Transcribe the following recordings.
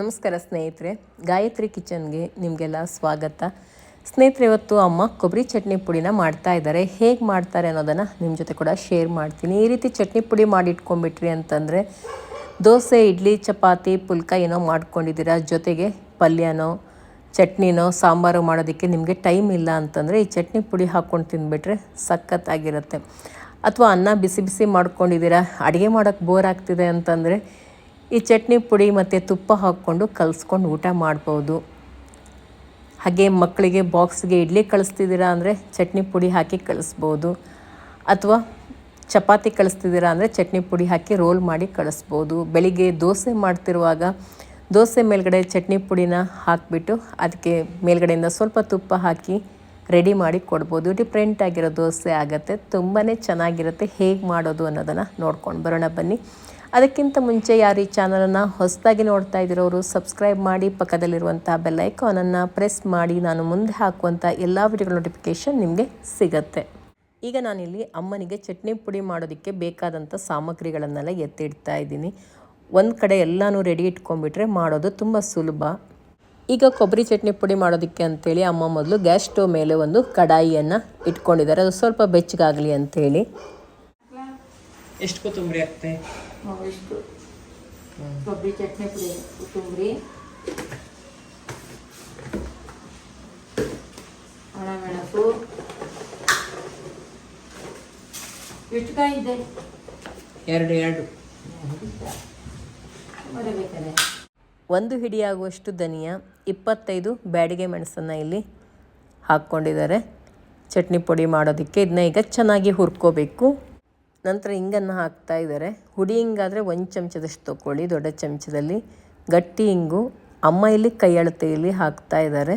ನಮಸ್ಕಾರ ಸ್ನೇಹಿತರೆ, ಗಾಯತ್ರಿ ಕಿಚನ್ಗೆ ನಿಮಗೆಲ್ಲ ಸ್ವಾಗತ. ಸ್ನೇಹಿತರೆ, ಇವತ್ತು ಅಮ್ಮ ಕೊಬ್ಬರಿ ಚಟ್ನಿ ಪುಡಿನ ಮಾಡ್ತಾ ಇದ್ದಾರೆ. ಹೇಗೆ ಮಾಡ್ತಾರೆ ಅನ್ನೋದನ್ನು ನಿಮ್ಮ ಜೊತೆ ಕೂಡ ಶೇರ್ ಮಾಡ್ತೀನಿ. ಈ ರೀತಿ ಚಟ್ನಿ ಪುಡಿ ಮಾಡಿ ಇಟ್ಕೊಂಡ್ಬಿಟ್ರಿ ಅಂತಂದರೆ, ದೋಸೆ, ಇಡ್ಲಿ, ಚಪಾತಿ, ಪುಲ್ಕ ಏನೋ ಮಾಡ್ಕೊಂಡಿದ್ದೀರಾ? ಜೊತೆಗೆ ಪಲ್ಯನೋ, ಚಟ್ನಿನೋ, ಸಾಂಬಾರು ಮಾಡೋದಕ್ಕೆ ನಿಮಗೆ ಟೈಮ್ ಇಲ್ಲ ಅಂತಂದರೆ ಈ ಚಟ್ನಿ ಪುಡಿ ಹಾಕ್ಕೊಂಡು ತಿಂದುಬಿಟ್ರೆ ಸಖತ್ತಾಗಿರುತ್ತೆ. ಅಥವಾ ಅನ್ನ ಬಿಸಿ ಬಿಸಿ ಮಾಡ್ಕೊಂಡಿದ್ದೀರಾ? ಅಡುಗೆ ಮಾಡೋಕ್ಕೆ ಬೋರ್ ಆಗ್ತಿದೆ ಅಂತಂದರೆ ಈ ಚಟ್ನಿ ಪುಡಿ ಮತ್ತು ತುಪ್ಪ ಹಾಕ್ಕೊಂಡು ಕಲಿಸ್ಕೊಂಡು ಊಟ ಮಾಡ್ಬೋದು. ಹಾಗೆ ಮಕ್ಕಳಿಗೆ ಬಾಕ್ಸ್ಗೆ ಇಡ್ಲಿ ಕಳಿಸ್ತಿದ್ದೀರಾ ಅಂದರೆ ಚಟ್ನಿ ಪುಡಿ ಹಾಕಿ ಕಳಿಸ್ಬೋದು. ಅಥವಾ ಚಪಾತಿ ಕಳಿಸ್ತಿದ್ದೀರಾ ಅಂದರೆ ಚಟ್ನಿ ಪುಡಿ ಹಾಕಿ ರೋಲ್ ಮಾಡಿ ಕಳಿಸ್ಬೋದು. ಬೆಳಿಗ್ಗೆ ದೋಸೆ ಮಾಡ್ತಿರುವಾಗ ದೋಸೆ ಮೇಲ್ಗಡೆ ಚಟ್ನಿ ಪುಡಿನ ಹಾಕಿಬಿಟ್ಟು ಅದಕ್ಕೆ ಮೇಲ್ಗಡೆಯಿಂದ ಸ್ವಲ್ಪ ತುಪ್ಪ ಹಾಕಿ ರೆಡಿ ಮಾಡಿ ಕೊಡ್ಬೋದು. ಡಿಫ್ರೆಂಟ್ ಆಗಿರೋ ದೋಸೆ ಆಗುತ್ತೆ. ತುಂಬಾ ಚೆನ್ನಾಗಿರುತ್ತೆ. ಹೇಗೆ ಮಾಡೋದು ಅನ್ನೋದನ್ನು ನೋಡ್ಕೊಂಡು ಬರೋಣ ಬನ್ನಿ. ಅದಕ್ಕಿಂತ ಮುಂಚೆ ಯಾರು ಈ ಚಾನಲನ್ನು ಹೊಸದಾಗಿ ನೋಡ್ತಾ ಇದ್ದಿರೋರು ಸಬ್ಸ್ಕ್ರೈಬ್ ಮಾಡಿ ಪಕ್ಕದಲ್ಲಿರುವಂಥ ಬೆಲ್ಲೈಕಾನನ್ನು ಪ್ರೆಸ್ ಮಾಡಿ ನಾನು ಮುಂದೆ ಹಾಕುವಂಥ ಎಲ್ಲ ವಿಡಿಯೋಗಳ ನೋಟಿಫಿಕೇಷನ್ ನಿಮಗೆ ಸಿಗತ್ತೆ. ಈಗ ನಾನಿಲ್ಲಿ ಅಮ್ಮನಿಗೆ ಚಟ್ನಿ ಪುಡಿ ಮಾಡೋದಕ್ಕೆ ಬೇಕಾದಂಥ ಸಾಮಗ್ರಿಗಳನ್ನೆಲ್ಲ ಎತ್ತಿಡ್ತಾ ಇದ್ದೀನಿ. ಒಂದು ಕಡೆ ಎಲ್ಲನೂ ರೆಡಿ ಇಟ್ಕೊಂಡ್ಬಿಟ್ರೆ ಮಾಡೋದು ತುಂಬ ಸುಲಭ. ಈಗ ಕೊಬ್ಬರಿ ಚಟ್ನಿ ಪುಡಿ ಮಾಡೋದಕ್ಕೆ ಅಂತೇಳಿ ಅಮ್ಮ ಮೊದಲು ಗ್ಯಾಸ್ ಸ್ಟೋವ್ ಮೇಲೆ ಒಂದು ಕಡಾಯಿಯನ್ನು ಇಟ್ಕೊಂಡಿದ್ದಾರೆ. ಅದು ಸ್ವಲ್ಪ ಬೆಚ್ಚಗಾಗಲಿ ಅಂತೇಳಿ. ಎಷ್ಟು ಕೊತ್ತಂಬರಿ ಆಗ್ತದೆ ಇಷ್ಟು. ಕೊಬ್ಬರಿ ಚಟ್ನಿ ಪುಡಿ ಕೊತ್ತಂಬರಿ. ಒಣಮೆಣಸು. ಎಷ್ಟು ಕಾಯಿ ಇದೆ? ಎರಡು ಎರಡು. ಬರಬೇಕಾದ್ರೆ ಒಂದು ಹಿಡಿಯಾಗುವಷ್ಟು ಧನಿಯಾ ಇಪ್ಪತ್ತೈದು ಬ್ಯಾಡಿಗೆ ಮೆಣಸನ್ನು ಇಲ್ಲಿ ಹಾಕ್ಕೊಂಡಿದ್ದಾರೆ. ಚಟ್ನಿ ಪುಡಿ ಮಾಡೋದಕ್ಕೆ ಇದನ್ನ ಈಗ ಚೆನ್ನಾಗಿ ಹುರ್ಕೋಬೇಕು. ನಂತರ ಇಂಗನ್ನು ಹಾಕ್ತಾ ಇದ್ದಾರೆ. ಹುಡಿ ಹಿಂಗಾದರೆ ಒಂದು ಚಮಚದಷ್ಟು ತೊಗೊಳ್ಳಿ ದೊಡ್ಡ ಚಮಚದಲ್ಲಿ. ಗಟ್ಟಿ ಹಿಂಗು ಅಮ್ಮ ಇಲ್ಲಿ ಕೈ ಅಳತೆಯಲ್ಲಿ ಹಾಕ್ತಾ ಇದ್ದಾರೆ.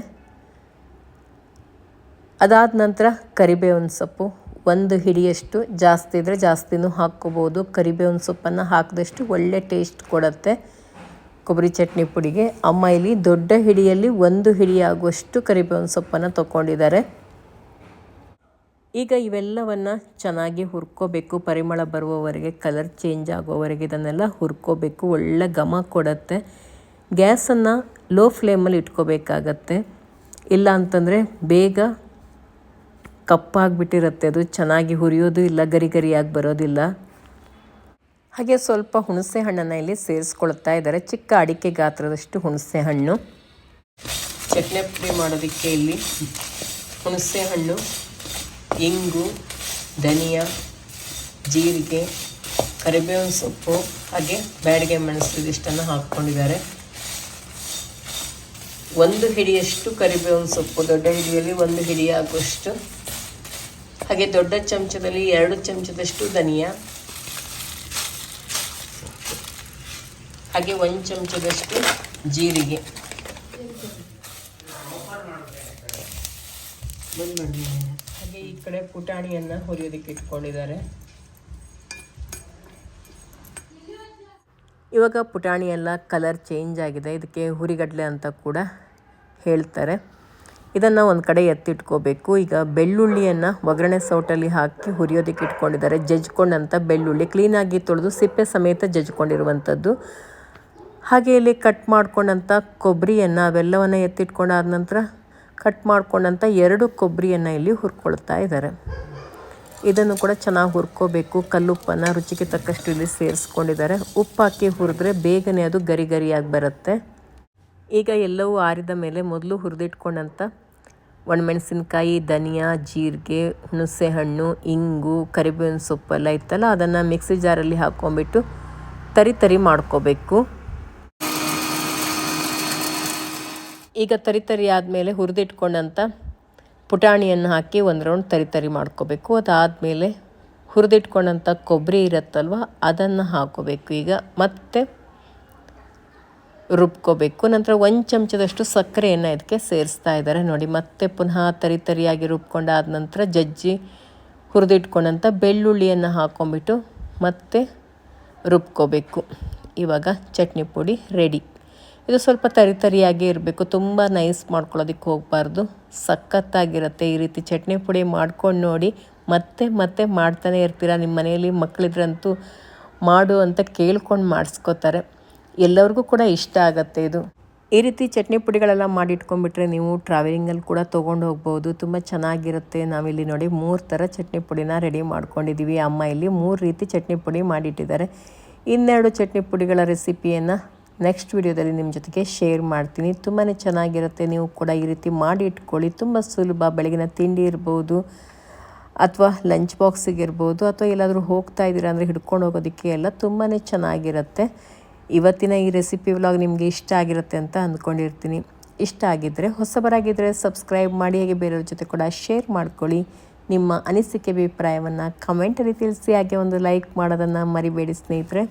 ಅದಾದ ನಂತರ ಕರಿಬೇವಿನ ಸೊಪ್ಪು. ಒಂದು ಹಿಡಿಯಷ್ಟು ಜಾಸ್ತಿ ಇದ್ದರೆ ಜಾಸ್ತಿನೂ ಹಾಕ್ಕೋಬೋದು. ಕರಿಬೇವಿನ ಸೊಪ್ಪನ್ನು ಹಾಕಿದಷ್ಟು ಒಳ್ಳೆ ಟೇಸ್ಟ್ ಕೊಡುತ್ತೆ ಕೊಬ್ಬರಿ ಚಟ್ನಿ ಪುಡಿಗೆ. ಅಮ್ಮ ಇಲ್ಲಿ ದೊಡ್ಡ ಹಿಡಿಯಲ್ಲಿ ಒಂದು ಹಿಡಿಯಾಗುವಷ್ಟು ಕರಿಬೇವಿನ ಸೊಪ್ಪನ್ನು ತೊಗೊಂಡಿದ್ದಾರೆ ಈಗ ಇವೆಲ್ಲವನ್ನು ಚೆನ್ನಾಗಿ ಹುರ್ಕೋಬೇಕು. ಪರಿಮಳ ಬರುವವರೆಗೆ ಕಲರ್ ಚೇಂಜ್ ಆಗೋವರೆಗೆ ಇದನ್ನೆಲ್ಲ ಹುರ್ಕೋಬೇಕು. ಒಳ್ಳೆ ಘಮ ಕೊಡುತ್ತೆ. ಗ್ಯಾಸನ್ನು ಲೋ ಫ್ಲೇಮಲ್ಲಿ ಇಟ್ಕೋಬೇಕಾಗತ್ತೆ. ಇಲ್ಲ ಅಂತಂದರೆ ಬೇಗ ಕಪ್ಪಾಗಿಬಿಟ್ಟಿರುತ್ತೆ. ಅದು ಚೆನ್ನಾಗಿ ಹುರಿಯೋದು ಇಲ್ಲ ಗರಿ ಗರಿಯಾಗಿ ಬರೋದಿಲ್ಲ. ಹಾಗೆ ಸ್ವಲ್ಪ ಹುಣಸೆ ಹಣ್ಣನ್ನು ಇಲ್ಲಿ ಸೇರಿಸ್ಕೊಳ್ತಾ ಇದ್ದಾರೆ. ಚಿಕ್ಕ ಅಡಿಕೆ ಗಾತ್ರದಷ್ಟು ಹುಣಸೆ ಹಣ್ಣು. ಚಟ್ನಿ ಪುಡಿ ಮಾಡೋದಕ್ಕೆ ಇಲ್ಲಿ ಹುಣಸೆ ಹಣ್ಣು. ಇಂಗು, ಧನಿಯಾ, ಜೀರಿಗೆ, ಕರಿಬೇವಿನ ಸೊಪ್ಪು, ಹಾಗೆ ಬ್ಯಾಡಿಗೆ ಮೆಣಸು ಇದಿಷ್ಟನ್ನು ಹಾಕ್ಕೊಂಡಿದ್ದಾರೆ. ಒಂದು ಹಿಡಿಯಷ್ಟು ಕರಿಬೇವಿನ ಸೊಪ್ಪು, ದೊಡ್ಡ ಹಿಡಿಯಲ್ಲಿ ಒಂದು ಹಿಡಿ ಹಾಕುವಷ್ಟು. ಹಾಗೆ ದೊಡ್ಡ ಚಮಚದಲ್ಲಿ ಎರಡು ಚಮಚದಷ್ಟು ಧನಿಯಾ. ಹಾಗೆ ಒಂದು ಚಮಚದಷ್ಟು ಜೀರಿಗೆ. ಕಡೆ ಪುಟಾಣಿಯನ್ನು ಹುರಿಯೋದಕ್ಕೆ ಇಟ್ಕೊಂಡಿದ್ದಾರೆ. ಇವಾಗ ಪುಟಾಣಿ ಎಲ್ಲ ಕಲರ್ ಚೇಂಜ್ ಆಗಿದೆ. ಇದಕ್ಕೆ ಹುರಿಗಡಲೆ ಅಂತ ಕೂಡ ಹೇಳ್ತಾರೆ. ಇದನ್ನು ಒಂದು ಕಡೆ ಎತ್ತಿಟ್ಕೋಬೇಕು. ಈಗ ಬೆಳ್ಳುಳ್ಳಿಯನ್ನು ಒಗ್ಗರಣೆ ಸೌಟಲ್ಲಿ ಹಾಕಿ ಹುರಿಯೋದಕ್ಕೆ ಇಟ್ಕೊಂಡಿದ್ದಾರೆ. ಜಜ್ಕೊಂಡಂಥ ಬೆಳ್ಳುಳ್ಳಿ ಕ್ಲೀನಾಗಿ ತೊಳೆದು ಸಿಪ್ಪೆ ಸಮೇತ ಜಜ್ಕೊಂಡಿರುವಂಥದ್ದು. ಹಾಗೆ ಇಲ್ಲಿ ಕಟ್ ಮಾಡ್ಕೊಂಡಂಥ ಕೊಬ್ಬರಿಯನ್ನು ಅವೆಲ್ಲವನ್ನು ಎತ್ತಿಟ್ಕೊಂಡಾದ ನಂತರ ಕಟ್ ಮಾಡ್ಕೊಂಡಂಥ ಎರಡು ಕೊಬ್ಬರಿಯನ್ನು ಇಲ್ಲಿ ಹುರ್ಕೊಳ್ತಾ ಇದ್ದಾರೆ ಇದನ್ನು ಕೂಡ ಚೆನ್ನಾಗಿ ಹುರ್ಕೋಬೇಕು. ಕಲ್ಲುಪ್ಪನ್ನು ರುಚಿಗೆ ತಕ್ಕಷ್ಟು ಇಲ್ಲಿ ಸೇರಿಸ್ಕೊಂಡಿದ್ದಾರೆ. ಉಪ್ಪು ಹುರಿದ್ರೆ ಬೇಗನೆ ಅದು ಗರಿ ಗರಿಯಾಗಿ ಬರುತ್ತೆ. ಈಗ ಎಲ್ಲವೂ ಆರಿದ ಮೇಲೆ ಮೊದಲು ಹುರಿದಿಟ್ಕೊಂಡಂಥ ಒಣಮೆಣಸಿನ್ಕಾಯಿ, ಧನಿಯಾ, ಜೀರಿಗೆ ಹುಣಸೆ ಹಣ್ಣು ಇಂಗು, ಕರಿಬೇವಿನ ಸೊಪ್ಪೆಲ್ಲ ಇತ್ತಲ್ಲ, ಅದನ್ನು ಮಿಕ್ಸಿ ಜಾರಲ್ಲಿ ಹಾಕ್ಕೊಂಬಿಟ್ಟು ತರಿ ತರಿ ಮಾಡ್ಕೋಬೇಕು. ಈಗ ತರಿ ತರಿ ಆದಮೇಲೆ ಹುರಿದಿಟ್ಕೊಂಡಂಥ ಪುಟಾಣಿಯನ್ನು ಹಾಕಿ ಒಂದು ರೌಂಡ್ ತರಿ ತರಿ ಮಾಡ್ಕೋಬೇಕು. ಅದಾದಮೇಲೆ ಹುರಿದಿಟ್ಕೊಂಡಂಥ ಕೊಬ್ಬರಿ ಇರುತ್ತಲ್ವ, ಅದನ್ನು ಹಾಕೋಬೇಕು. ಈಗ ಮತ್ತೆ ರುಬ್ಕೋಬೇಕು. ನಂತರ ಒಂದು ಚಮಚದಷ್ಟು ಸಕ್ಕರೆಯನ್ನು ಇದಕ್ಕೆ ಸೇರಿಸ್ತಾ ಇದ್ದಾರೆ ನೋಡಿ, ಮತ್ತೆ ಪುನಃ ತರಿ ತರಿಯಾಗಿ ರುಬ್ಕೊಂಡಾದ ನಂತರ ಜಜ್ಜಿ ಹುರಿದಿಟ್ಕೊಂಡಂಥ ಬೆಳ್ಳುಳ್ಳಿಯನ್ನು ಹಾಕೊಂಬಿಟ್ಟು ಮತ್ತೆ ರುಬ್ಕೋಬೇಕು. ಇವಾಗ ಚಟ್ನಿ ಪುಡಿ ರೆಡಿ. ಇದು ಸ್ವಲ್ಪ ತರಿ ತರಿಯಾಗಿ ಇರಬೇಕು. ತುಂಬ ನೈಸ್ ಮಾಡ್ಕೊಳ್ಳೋದಕ್ಕೆ ಹೋಗಬಾರ್ದು. ಸಖತ್ತಾಗಿರುತ್ತೆ ಈ ರೀತಿ ಚಟ್ನಿ ಪುಡಿ ಮಾಡ್ಕೊಂಡು ನೋಡಿ. ಮತ್ತೆ ಮತ್ತೆ ಮಾಡ್ತಾನೆ ಇರ್ತೀರ? ನಿಮ್ಮ ಮನೆಯಲ್ಲಿ ಮಕ್ಕಳಿದ್ರಂತೂ ಮಾಡು ಅಂತ ಕೇಳ್ಕೊಂಡು ಮಾಡಿಸ್ಕೋತಾರೆ. ಎಲ್ಲರಿಗೂ ಕೂಡ ಇಷ್ಟ ಆಗುತ್ತೆ ಇದು. ಈ ರೀತಿ ಚಟ್ನಿ ಪುಡಿಗಳೆಲ್ಲ ಮಾಡಿಟ್ಕೊಂಡ್ಬಿಟ್ರೆ ನೀವು ಟ್ರಾವೆಲಿಂಗಲ್ಲಿ ಕೂಡ ತೊಗೊಂಡು ಹೋಗ್ಬೋದು. ತುಂಬ ಚೆನ್ನಾಗಿರುತ್ತೆ. ನಾವಿಲ್ಲಿ ನೋಡಿ ಮೂರು ಥರ ಚಟ್ನಿ ಪುಡಿನ ರೆಡಿ ಮಾಡ್ಕೊಂಡಿದ್ದೀವಿ ಅಮ್ಮ ಇಲ್ಲಿ ಮೂರು ರೀತಿ ಚಟ್ನಿ ಪುಡಿ ಮಾಡಿಟ್ಟಿದ್ದಾರೆ. ಇನ್ನೆರಡು ಚಟ್ನಿ ಪುಡಿಗಳ ರೆಸಿಪಿಯನ್ನು ನೆಕ್ಸ್ಟ್ ವಿಡಿಯೋದಲ್ಲಿ ನಿಮ್ಮ ಜೊತೆಗೆ ಶೇರ್ ಮಾಡ್ತೀನಿ. ತುಂಬಾ ಚೆನ್ನಾಗಿರುತ್ತೆ. ನೀವು ಕೂಡ ಈ ರೀತಿ ಮಾಡಿ ಇಟ್ಕೊಳ್ಳಿ. ತುಂಬ ಸುಲಭ. ಬೆಳಗಿನ ತಿಂಡಿ ಇರ್ಬೋದು ಅಥವಾ ಲಂಚ್ ಬಾಕ್ಸಿಗೆ ಇರ್ಬೋದು ಅಥವಾ ಎಲ್ಲಾದರೂ ಹೋಗ್ತಾ ಇದ್ದೀರಾ ಅಂದರೆ ಹಿಡ್ಕೊಂಡು ಹೋಗೋದಕ್ಕೆ ಎಲ್ಲ ತುಂಬಾ ಚೆನ್ನಾಗಿರುತ್ತೆ. ಇವತ್ತಿನ ಈ ರೆಸಿಪಿ ವ್ಲಾಗ್ ನಿಮಗೆ ಇಷ್ಟ ಆಗಿರುತ್ತೆ ಅಂತ ಅಂದ್ಕೊಂಡಿರ್ತೀನಿ. ಇಷ್ಟ ಆಗಿದ್ದರೆ ಹೊಸಬರಾಗಿದ್ದರೆ ಸಬ್ಸ್ಕ್ರೈಬ್ ಮಾಡಿ, ಹಾಗೆ ಬೇರೆಯವ್ರ ಜೊತೆ ಕೂಡ ಶೇರ್ ಮಾಡ್ಕೊಳ್ಳಿ. ನಿಮ್ಮ ಅನಿಸಿಕೆ, ಅಭಿಪ್ರಾಯವನ್ನು ಕಮೆಂಟಲ್ಲಿ ತಿಳಿಸಿ. ಹಾಗೆ ಒಂದು ಲೈಕ್ ಮಾಡೋದನ್ನು ಮರಿಬೇಡಿ ಸ್ನೇಹಿತರೆ.